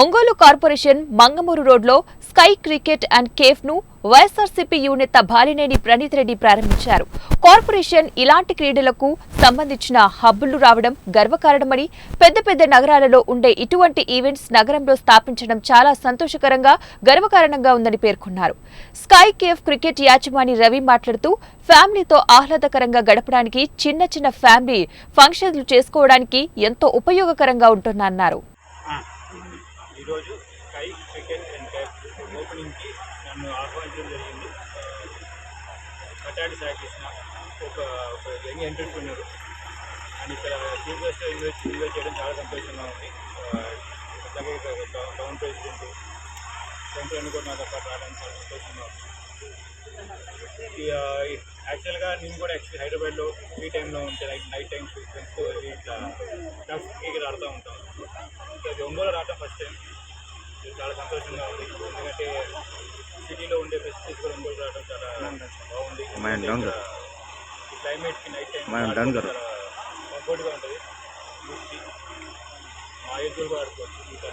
Ongole corporation Mangamuru రోడ్లో sky cricket and కేఫ్ను YSRCP యూనిత బాలినేని ప్రణీత్ రెడ్డి ప్రారంభించారు. కార్పొరేషన్ ఇలాంటి క్రీడలకు సంబంధించిన హబ్బులు రావడం గర్వకారణమని పెద్ద పెద్ద నగరాలలో ఉండే ఇటువంటి ఈవెంట్స్ నగరంలో స్థాపించడం చాలా సంతోషకరంగా గర్వకారణంగా ఉందని పేర్కొన్నారు. స్కై కేఫ్ క్రికెట్ యాజమాని రవి మాట్లాడుతూ ఫ్యామిలీతో ఆహ్లాదకరంగా గడపడానికి చిన్న చిన్న ఫ్యామిలీ ఫంక్షన్లు చేసుకోవడానికి ఎంతో ఉపయోగకరంగా ఉంటుందన్నారు. ఈరోజు స్కై క్రికెట్ అండ్ క్యాప్ ఓపెనింగ్కి నన్ను ఆహ్వానించడం జరిగింది. కటాడి సాగిసిన ఒక ఒక యంగ్ ఎంటర్ప్రినర్. అండ్ ఇక్కడ చీఫ్ గెస్ట్ ఇన్వెస్ట్ ఇన్వెస్ట్ చేయడం చాలా సంతోషంగా ఉంది. ఆ, అట్లాగే టౌన్ ప్రెసిడెంట్ సెంట్రల్ కూడా నాతో పాటు రావడం చాలా సంతోషంగా ఉంది. యాక్చువల్గా నేను కూడా యాక్చువల్లీ హైదరాబాద్లో ఫ్రీ టైంలో ఉంటే లైక్ నైట్ టైమ్స్ ఫ్రెండ్స్తో ఇట్లా టఫ్ క్రికెట్ ఆడుతూ ఉంటాం. ఇంకా ఒంగోలు రావడం ఫస్ట్ టైం. చాలా సంతోషంగా ఉంది. ఎందుకంటే సిటీలో ఉండే ఫెసిలిటీస్ కూడా ఒంగోలు రావడం చాలా బాగుంది. క్లైమేట్కి నైట్ టైం కरो. కంఫర్ట్గా ఉంటుంది. మా ఏజ్ కూడా ఆడుకోవచ్చు.